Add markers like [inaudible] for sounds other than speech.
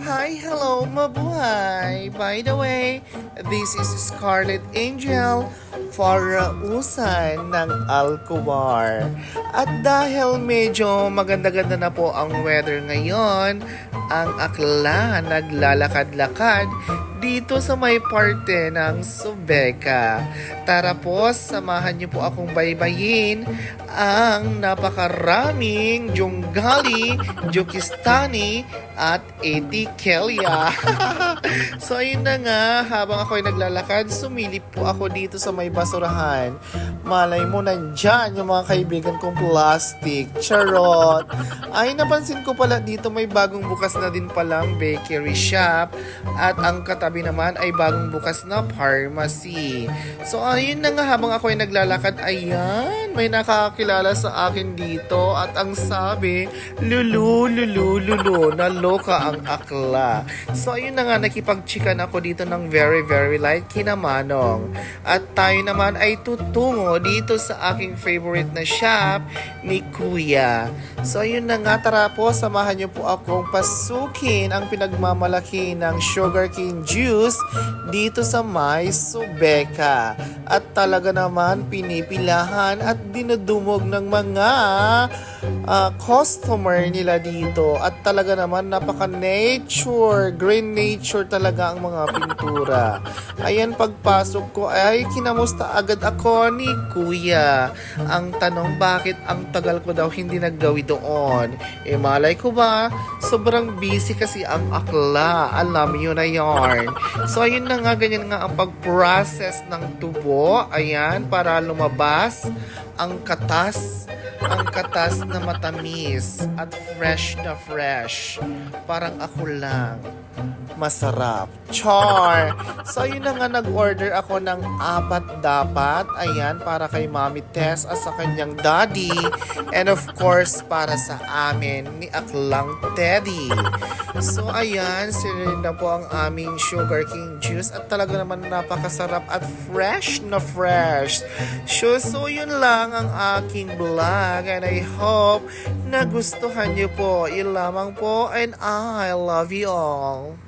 Hi, hello, mabuhay! By the way, this is Scarlet Angel for usan ng Alcobar. At dahil medyo maganda-ganda na po ang weather ngayon, ang akla naglalakad-lakad dito sa may parte ng Subeca. Tara po, samahan niyo po akong baybayin ang napakaraming Junggali, Jukistani at Etikelia. [laughs] so ayun na nga, habang ako'y naglalakad, sumilip po ako dito sa may basurahan. Malay mo nandyan yung mga kaibigan kong plastic. Charot! Ay, napansin ko pala dito may bagong bukas na din palang bakery shop at ang katabi naman ay bagong bukas na pharmacy. So ayun na nga habang ako'y naglalakad, ayan, may nakakilala sa akin dito at ang sabi, lulu, lulu, lulu, naloka ang akla. So ayun na nga, nakipagchikan ako dito ng very, very light kinamanong. At tayo naman ay tutungo dito sa aking favorite na shop ni Kuya. So ayun na nga, tara po, samahan niyo po akong pasukin ang pinagmamalaki ng sugarcane juice dito sa may Subeca. At talaga naman pinipilahan at dinudumog ng mga ah, customer nila dito. At talaga naman napaka-nature, green nature talaga ang mga pintura. Ayan, pagpasok ko ay kinamusta agad ako ni Kuya. Ang tanong bakit ang tagal ko daw hindi naggawi doon. Eh malay ko ba, sobrang busy kasi ang akla. Alam yun na yarn. [laughs] So ayun na nga, ganyan nga ang pag-process ng tubo. Ayan, para lumabas ang katas ang katas na matamis at fresh na fresh. Parang ako lang. Masarap. Char! So, yun na nga, nag-order ako ng apat dapat. Ayan, para kay Mami Tess at sa kanyang daddy. And of course, para sa amin ni Aklang Teddy. So, ayan, sinilin na po ang aming Sugar King juice. At talaga naman napakasarap at fresh na fresh. So, so yun lang ang aking vlog. And I hope nagustuhan niyo po. Yun lamang po. And I love you all.